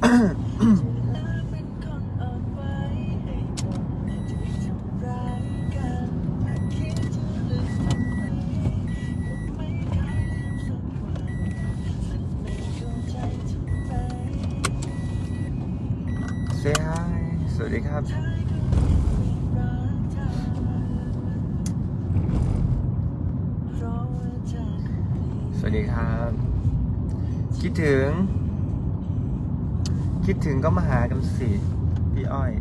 เซฮายสวัสดีครับ สวัสดีครับ คิดถึง คิด ถึงก็มาหากันสิ พี่อ้อย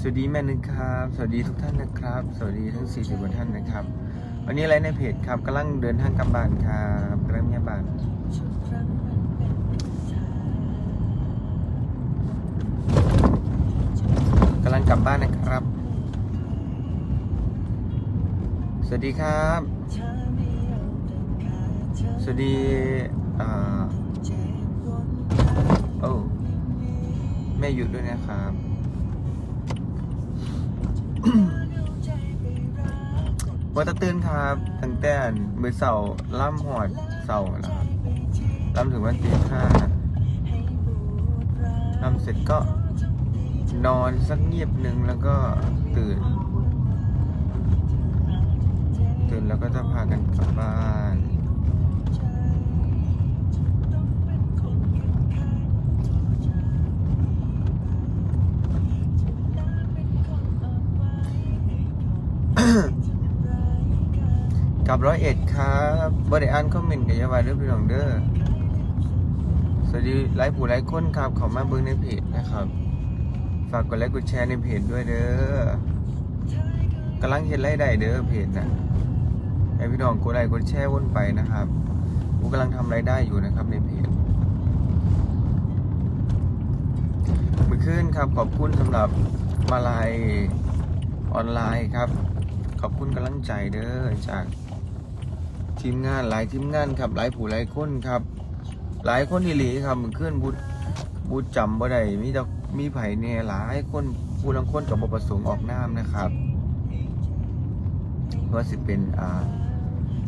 สวัสดีแม่นึกครับ สวัสดีทุกท่านนะครับ สวัสดีทั้ง 40กว่าท่านนะครับ วันนี้ไลฟ์ในเพจครับกำลังเดินทางกลับบ้านครับกำลังเมียบ้านกำลังกลับบ้านนะครับ สวัสดีครับ สวัสดีอ่าโอ้แม่หยุดด้วยนะครับ วัตตื่นครับ ตั้งแต่มือเสาร์ล่ำหอดเสาร์นะครับล่ำถึงวันที่ห้าล่ำเสร็จก็นอนสักเงียบหนึ่งแล้วก็ตื่น ตื่นแล้วก็จะพากันกลับบ้าน กับร้อยเอ็ดครับบริอ่านคอมเมนต์กับยาวาเรื่องพี่น้องเด้อสวัสดีไลฟ์ผู้ไลฟ์คนครับขอมาเบิ่งในเพจนะครับ ฝากกดไลค์กดแชร์ในเพจด้วยเด้อกำลังเห็นไล่ได้เด้อเพจนะให้พี่น้องกดไลค์กดแชร์วนไปนะครับกูกำลังทำรายได้อยู่นะครับในเพจมือขึ้นครับขอบคุณสำหรับมาลายออนไลน์ครับ ขอบคุณกำลังใจเด้อจาก ทีมงานหลายทีมงานครับ หลายผู้หลายคนครับ หลายคนอีหลีครับมือขึ้นบุบูจำบ่ได้มีแต่มีไผ่เนี่ยหลายคนผู้ลังคนกับบประสงค์ออกน้ำนะครับว่าสิเป็นอ่า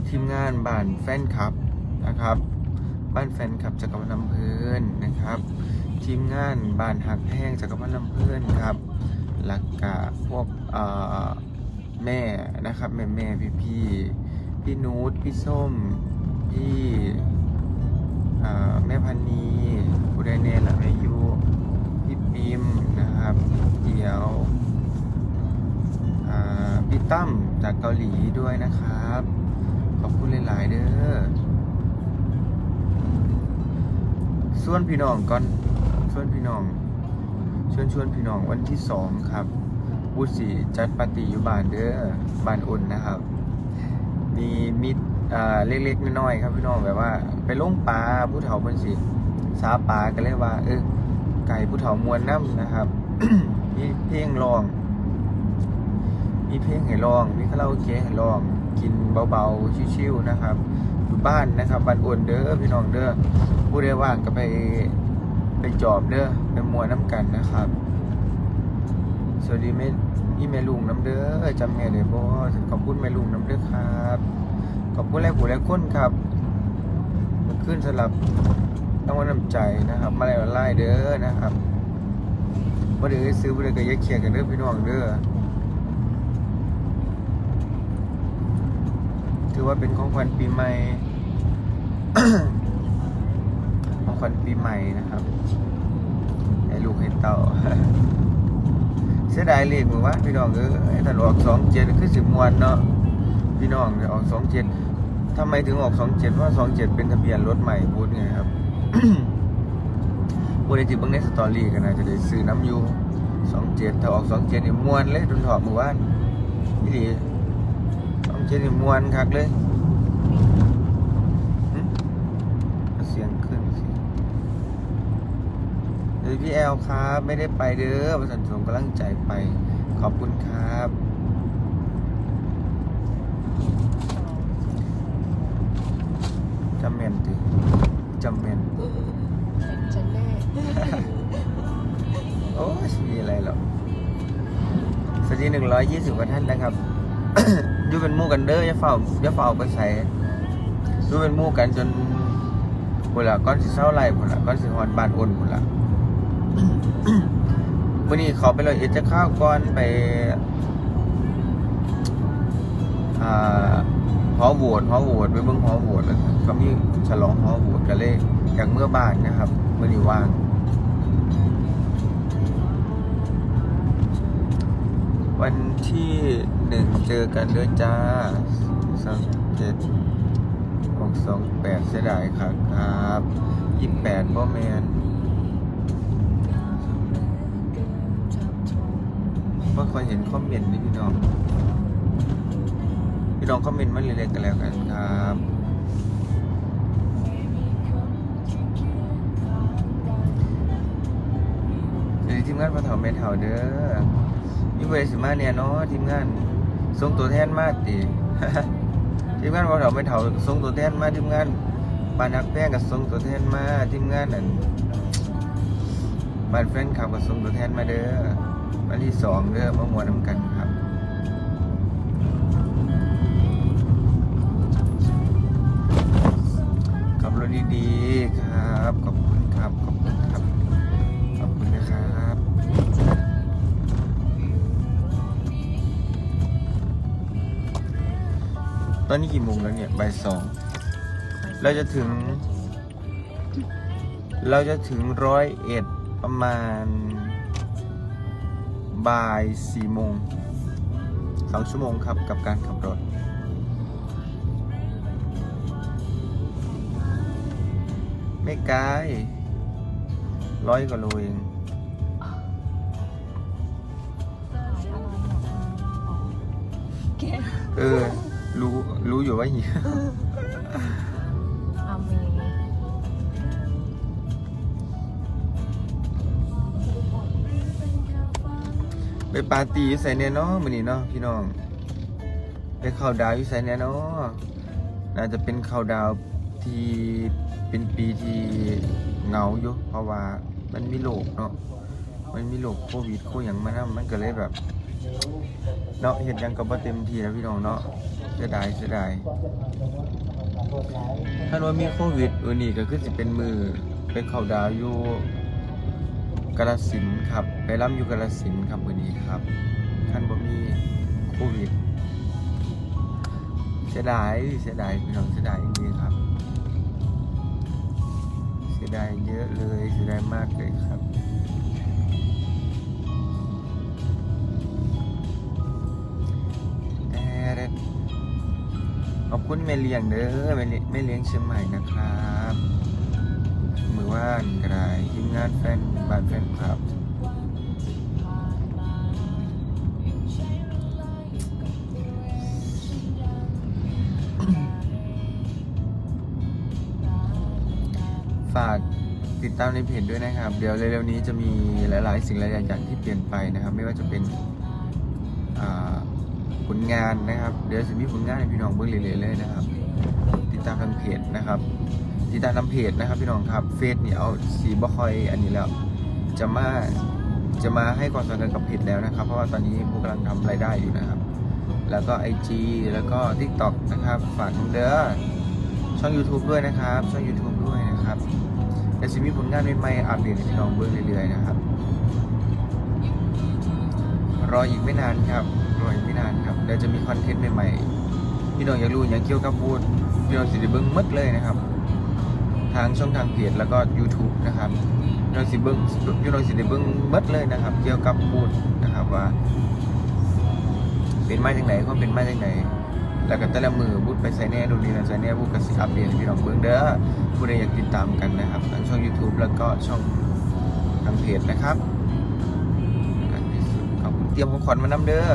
ทีมงานบ้านแฟนคลับนะครับ บ้านแฟนคลับจักรพันธ์ลำเพลินนะครับ ทีมงานบ้านหักแห้งจักรพันธ์ลำเพลินครับหลักกะพวกอ่าแม่นะครับ แม่แม่พี่พี่ พี่นูตพี่ส้ม พี่แม่พันนีผู้ใดเนล่ะแม่ยูพี่ปิมนะครับเดียวพี่ตั้มจากเกาหลีด้วยนะครับ ขอบคุณหลาย ๆ เด้อส่วนพี่น้องก่อนส่วนพี่น้องชวนชวนพี่น้องวันที่สองครับบูธสีจัดปาร์ตี้อยู่บ้านเด้อบ้านอุ่นนะครับ มีมิดเล็กๆน้อยๆครับพี่น้องแบบว่า ไปลงปลาผู้เฒ่าเพิ่นสิสาปลากันเลยว่า เออไก่ผู้เฒ่ามวนน้ำนะครับมีเพลงร้อง มีเพลงให้ร้องมีคาราโอเกะให้ร้อง กินเบาๆชิวๆนะครับอยู่บ้านนะครับบ้านอ่วนเด้อพี่น้องเด้อผู้ใดว่างก็ไปไปจอบเด้อไปมัวน้ำกันนะครับสวัสดีแม่ อีแม่ลุงน้ำเด้อจำแม่เด้อบ่ขอบคุณแม่ลุงน้ำเด้อครับ ขอบคุณแรกผู้แรกคนครับมันขึ้นสำหรับต้องว่าน้ำใจนะครับ มาแล้วไล่เด้อนะครับบ่ได้ซื้อบ่ได้ก็อย่าเครียดกันเด้อพี่น้องเด้อถือว่าเป็นของขวัญปีใหม่ของขวัญปีใหม่นะครับให้ลูกให้เต่า เสียดายเลขมือว่าพี่น้องเออถ้าออกสองเจ็ดคือสิบมวนเนาะพี่น้องออกสองเจ็ดทำไมถึงออกสองเจ็ดเพราะสองเจ็ดเป็นทะเบียนรถใหม่พูดไงครับพูดในจิบเบางในสตอรี่กันนะจะได้ซื้อน้ำยูสองเจ็ดถ้าออกสองเจ็ดนี่มวนเลยโดนถอดมือว่านพี่ดีต้องเจ็ดนี่มวนคักเลยหึเสียงขึ้นสิเฮ้ย พี่แอลครับ ไม่ได้ไปเด้อประสันส่งกำลังใจไป ขอบคุณครับ จำเมนติจำเมนเป็นฉันแน่โอ้ยมีอะไรหรอกสวัสดีหนึ่งร้อยยี่สิบกว่าท่านนะครับอยู่เป็นมู่กันเด้อย่าเฝ้าอย่าเฝ้าไปใส่สู้เป็นมู่กันจนพุ่นละก้อนสิเศร้าไรพุ่นละก้อนสิฮอนบานอ้นพุ่นละ วันนี้เขาไปเลยเอ็ดจะข้าวก่อนไปอ่าหอโหวตหอโหวตไปเบิ่งหอโหวตแล้วเขามีฉลองหอโหวตกันเลยอยากเมื่อบ้านนะครับเมื่อนี้ว่างวันที่หนึ่งเจอกันด้วยจ้าสองเจ็ดหกสองแปดเสียดายครับครับยี่แปดบ่อแมน เมื่อคอยเห็นคอมเมนต์นี่พี่น้อง พี่น้องคอมเมนต์มาเรื่อยๆกันแล้วกันครับเดี๋ยวทีมงานพอเถาเมนเถาเด้อมีเวสิมาเนี่ยเนาะทีมงานส่งตัวแทนมาติทีมงานบ่เฒ่าไม่เฒ่าส่งตัวแทนมาทีมงานบ้านนักแพงก็ส่งตัวแทนมาทีมงานนั่นบ้านแฟนคลับก็ส่งตัวแทนมาเด้อ วันที่สองเด้อมามวนนำกันครับขับรถดีๆครับ ขอบคุณครับ ขอบคุณครับ ขอบคุณนะครับตอนนี้กี่โมงแล้วเนี่ยบ่ายสองเราจะถึง เราจะถึงร้อยเอ็ดประมาณ บ่ายสี่โมงสองชั่วโมงครับกับการขับรถ ไม่ไกลร้อยกว่าโลเองแกเออ รู้ รู้อยู่ว่าเหี้ย ไปปาร์ตี้ยู่ใส่เนี่ยเนาะมื้อนี้เนาะพี่น้อง ไปเข้าดาวอยู่ใส่เนี่ยเนาะน่าจะเป็นเข้าดาวที่เป็นปีที่เหงาอยู่เพราะว่ามันมีโรคเนาะมันมีโรคโควิดโคหยังมานำมันก็เลยแบบเนาะเฮ็ดยังก็บ่เต็มทีแล้วพี่น้องเนาะเสียดายเสียดายถ้าว่ามีโควิดเออนี่ก็คือสิเป็นมือไปเข้าดาวอยู่ กาฬสินครับ ไปรับอยู่กาฬสินครับวันนี้ครับท่านบ่มีโควิดเสียดายเสียดายพี่น้องเสียดายจริงๆครับ เสียดายเยอะเลยเสียดายมากเลยครับแต่ขอบคุณแม่เลี้ยงเด้อแม่เลี้ยงเชียงใหม่นะครับ ว่านกระไรทีมงานแฟนบ้านแฟนคลับฝากติดตามในเพจด้วยนะครับ เดี๋ยวเร็วๆนี้จะมีหลาย ๆ สิ่งหลายๆอย่างที่เปลี่ยนไปนะครับ ไม่ว่าจะเป็นผลงานนะครับ เดี๋ยวจะมีผลงานให้พี่น้องเบิ่งเรื่อยๆเลยนะครับ ติดตามทางเพจนะครับ ติดตามทางเพจนะครับพี่น้องครับเฟซเนี่ยเอาสีบ่ค่อยอันนี้แล้วจะมาจะมาให้ความสำคัญกับเพจแล้วนะครับ เพราะว่าตอนนี้ผู้กำลังทำรายได้อยู่นะครับ แล้วก็ IG แล้วก็ TikTok นะครับฝากเด้อช่อง YouTube ด้วยนะครับ ช่อง YouTube ด้วยนะครับเดี๋ยวจะมีผลงานใหม่ๆอัปเดตให้พี่น้องเบิ่งเรื่อยๆนะครับรออีกไม่นานครับรออีกไม่นานครับเดี๋ยวจะมีคอนเทนต์ใหม่ๆพี่น้องอยากรู้อย่างเกี่ยวกับบูธพี่น้องสิได้เบิ่งหมดเลยนะครับ ทางช่องทางเพจแล้วก็ YouTube นะครับพี่น้องสิเบิ่งพี่น้องสิได้เบิ่งหมดเลยนะครับ เกี่ยวกับบูธนะครับว่า เป็นมาจากไหนควาเป็นมาจากไหนแล้วก็แต่ละมือบูธไปใส่แน่ดูนี่นะใส่แน่บูธก็สิอัปเดตพี่น้องเบิ่งเด้อผู้ใดอยากติดตามกันนะครับทางช่อง YouTube แล้วก็ช่องทางเพจนะครับและที่สุดขอบคุณเตรียมของขวัญมานำเด้อ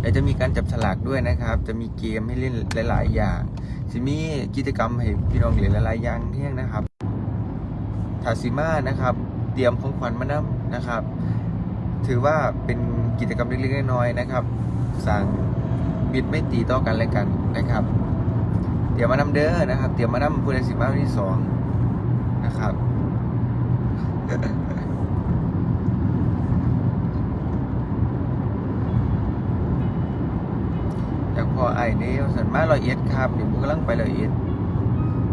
เดี๋ยวจะมีการจับฉลากด้วยนะครับ จะมีเกมให้เล่นหลาย ๆ อย่าง จะมีกิจกรรมให้พี่น้องเหล่นหลายอย่างเที่ยงนะครับทาซิมานะครับ เตรียมของขวัญมานำนะครับ ถือว่าเป็นกิจกรรมเล็กๆน้อยๆนะครับ สั่งบิดไม่ตีต่อกันและกันนะครับ เตรียมมานำเด้อนะครับ เตรียมมานำผู้ใดสิมาวันที่สองนะครับ อยากพอไอเด้สันมาลอยเอ็ดครับเดี๋ยวผมกำลังไปลอยเอ็ด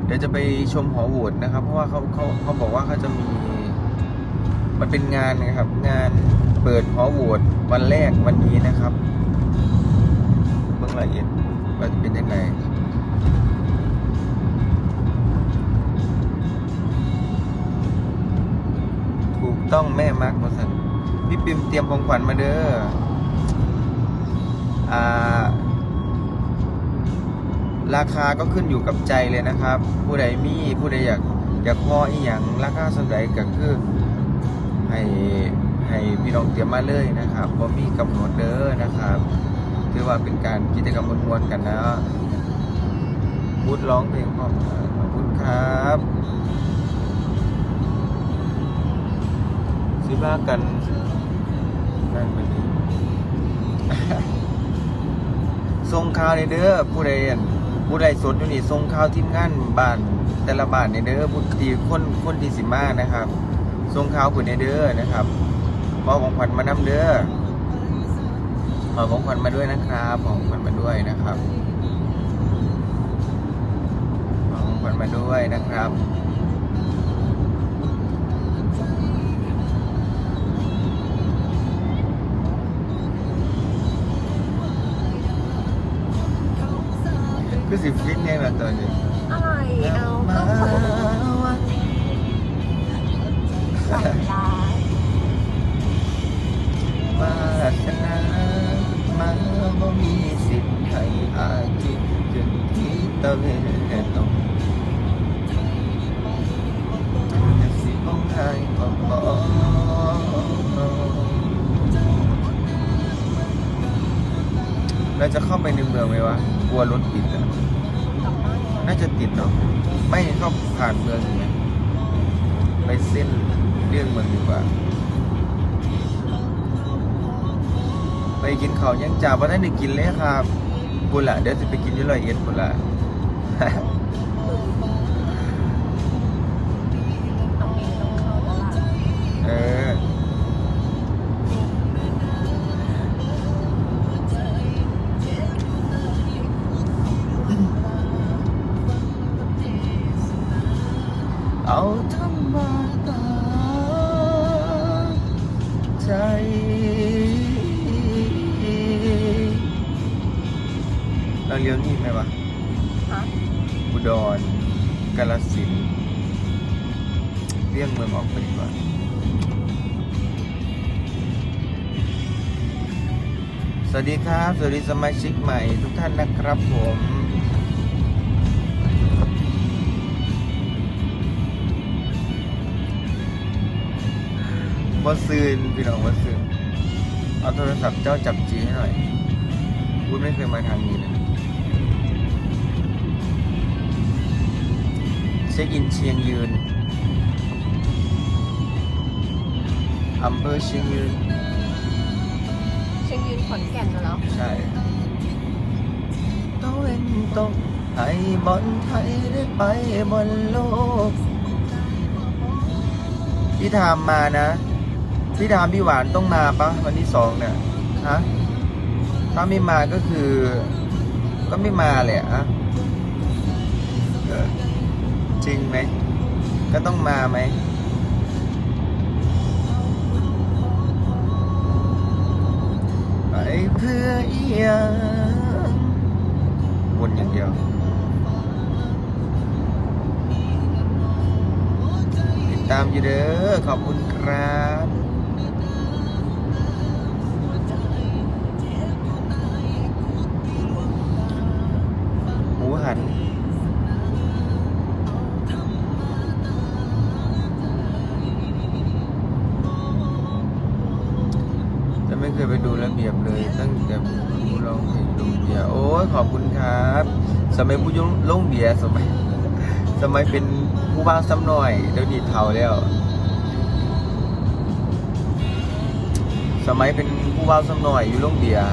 เดี๋ยวจะไปชมหอโหวตนะครับ เพราะว่าเขาเขาเขาบอกว่าเขาจะมี มันเป็นงานนะครับ งานเปิดหอโหวตวันแรกวันนี้นะครับเบื้องละเอียดว่าจะเป็นยังไงถูกต้องแม่มาร์กมาสันพี่ปิมเตรียมของขวัญมาเด้ออ่า ราคาก็ขึ้นอยู่กับใจเลยนะครับ ผู้ใดมีผู้ใดอยากอยากพออีหยังราคาสนใจก็คือให้ให้พี่น้องเตรียมมาเลยนะครับเพราะมีกำหนดเด้อนะครับถือว่าเป็นการกิจกรรมมวลๆกันนะพูดร้องเพลงพร้อมขอบคุณครับสิบ้ากันนั่นไปดีส่งข่าวในเด้อผู้ใดอั่น ผู้ใดสนอยู่นี่ทรงข่าวทีมงานบ้านแต่ละบ้านในเด้อผู้ที่คนคนที่สิมานะครับทรงข่าวผู้ในเด้อนะครับมอบของขวัญมานำเด้อมอบของขวัญมาด้วยนะครับของขวัญมาด้วยนะครับของขวัญมาด้วยนะครับ คือสิฟิตเนี่ยนะตอนนี้อะไรเอามาก็วัดใส่ลายวาสนามาบ่มีสิทธิ์ให้อาทิตย์จนที่ตะเวนตกจะสิบ้องไห้ก็บอกเราจะเข้าไปในเมืองไหมวะ กลัวรถติดอะน่าจะติดเนาะไม่เข้าผ่านเมืองไหไปเส้นเลี่ยงเมืองดีกว่า ไปกินข้าวยังจ่าว่าได้ได้กินเลยครับบุละเดี๋ยวจะไปกินที่ร้อยเอ็ดบุละ วัสดีครับ สวัสดีสมาชิกใหม่ทุกท่านนะครับผมบอซืนพี่น้องบอซืนเอาโทรศัพท์เจ้าจับจีให้หน่อยพูดไม่เคยมาทางนี้เลยเช็คอินเชียงยืนอำเภอเชียงยืน เชียงยืนขอนแก่นน่ะเหรอใช่ตะเวนตกให้บอลไทยได้ไปบนโลก พี่ทามมานะ พี่ทามพี่หวานต้องมาปะวันที่สองเนี่ยฮะถ้าไม่มาก็คือ ก็ไม่มาแหละอะจริงไหม ก็ต้องมาไหม เพื่ออีหยังวนอย่างเดียวติดตามอยู่เด้อขอบคุณครับหมูหัน เคยไปดูระเบียบเลย ตั้งแต่ผู้รองเพลงลงเบียโอ้ยขอบคุณครับ สมัยผู้ยุ่งลุงเบียสมัย สมัยเป็นผู้บ้าซ้ำหน่อยเดี๋ยวนี้เท่าแล้ว สมัยเป็นผู้บ้าซ้ำหน่อยอยู่ลุงเบียร์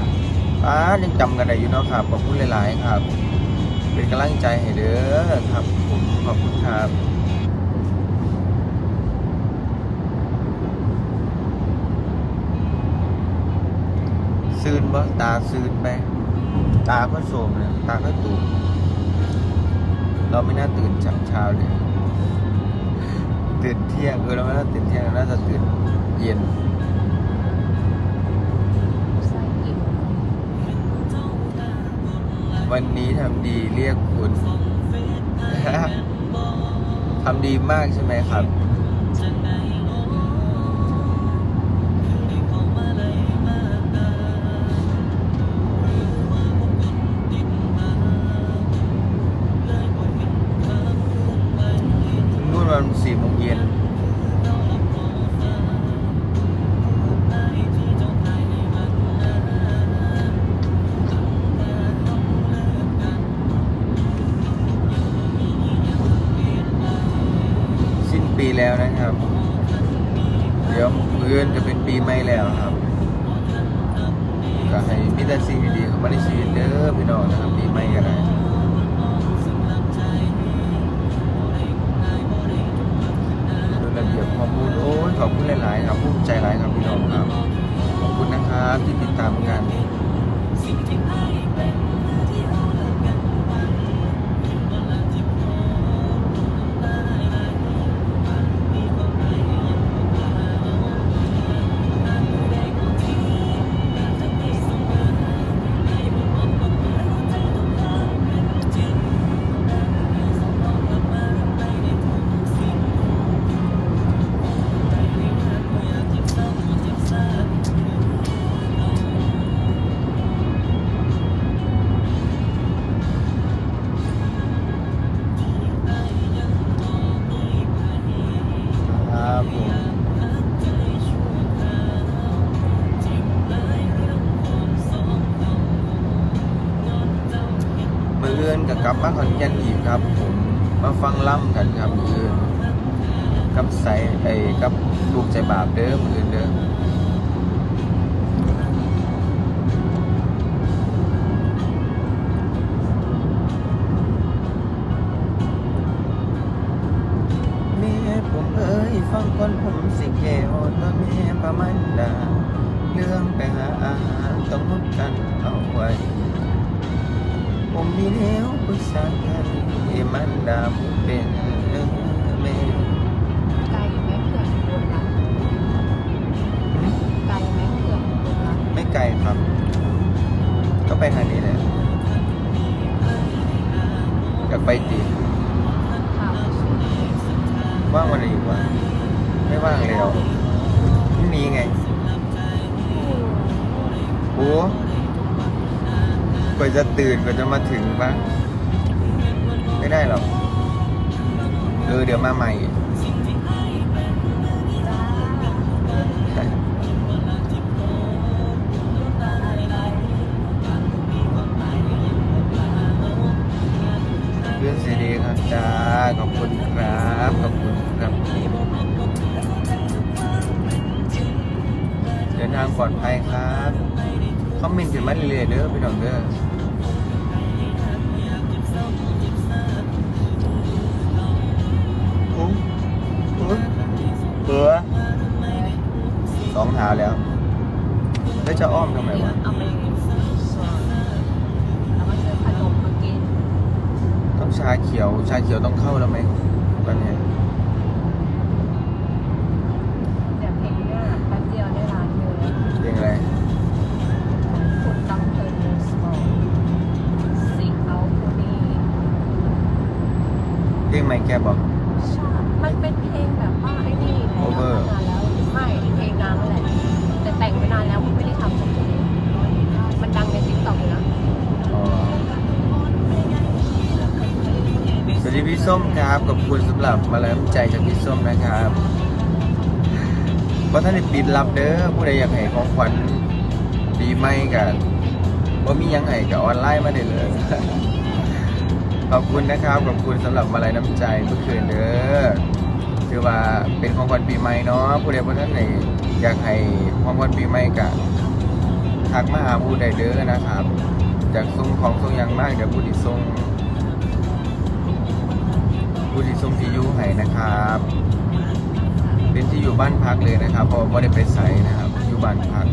ป้ายังจำกันได้อยู่เนาะครับขอบคุณหลาย ๆ ครับ เป็นกำลังใจให้เด้อครับผมขอบคุณครับ ซืนบ่ตาซืนไป ตาก็โสมนะตาก็ตูมเราไม่น่าตื่นจับเช้าเลยตื่นเที่ยงเออเราไม่น่าตื่นเที่ยงเราน่าจะตื่นเย็นไส้อิ่มวันนี้ทำดีเรียกคุณ ทำดีมากใช่ไหมครับ แล้วนะครับ เดี๋ยวเดือนจะเป็นปีใหม่แล้วครับ ก็ให้มิตรสิ่งดีๆเข้ามาในชีวิตเด้อพี่น้องนะครับปีใหม่กันได้ดูระเบียบข้อมูลโอ้ยขอบคุณหลายๆครับภูมิใจหลายครับพี่น้องครับ ขอบคุณนะครับที่ติดตามกัน อนแก่นอีกครับผมมาฟังล่ำกันครับคือกับใสไอ้กับลูกใจบาปเด้อมืออื่นเด้อ ไม่ไกลครับ ก็ไปทางนี้แหละอยากไปตีข่าวว่างวันไหนอีกวะไม่ว่างแล้วพรุ่งนี้ไงโอ้กว่าจะตื่นกว่าจะมาถึงปะไม่ได้หรอกเออเดี๋ยวมาใหม่ ปลอดภัยครับคอมเมนต์กันมาเรื่อยๆเด้อพี่น้องเด้อโอ้โหเบื่อสองหาแล้วแล้วจะอ้อมทำไมวะต้องชาเขียวชาเขียวต้องเข้าแล้วไหม ไม่แกบอกใช่มันเป็นเพลงแบบว่าไอ้นี่แล้ว Cover นานแล้วไม่เพลงนานแล้วแหละแต่แต่งไปนานแล้วมันไม่ได้ทำสักทีมันดังในติ๊กต็อกอยู่นะอ๋อสวัสดีพี่ส้มครับขอบคุณสำหรับมาแรงใจจากพี่ส้มนะครับว่าท่านได้ปิดรับเด้อผู้ใดอยากให้ของขวัญปีใหม่กันว่ามีหยังไงกับออนไลน์มาได้เลย ขอบคุณนะครับ ขอบคุณสำหรับมาลัยน้ำใจเมื่อคืนเด้อคือว่าเป็นของขวัญปีใหม่เนาะผู้ใดผู้ท่านไหนอยากให้ของขวัญปีใหม่กันทักมาหาผู้ใดเด้อนะครับจากส่งของส่งหยังมากเดี๋ยวผู้ที่ส่งผู้ที่ส่งที่อยู่ให้นะครับ เป็นที่อยู่บ้านพักเลยนะครับเพราะว่าไม่ได้ไปใส่นะครับอยู่บ้านพัก